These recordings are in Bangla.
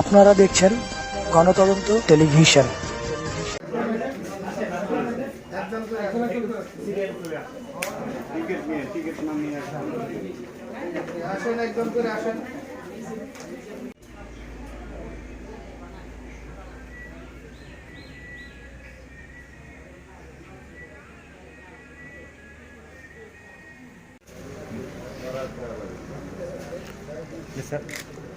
আপনারা দেখছেন গণতদন্ত টেলিভিশন। একজন করে আসেন দাদা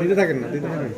দিতে থাকেন না দিতে থাকেন।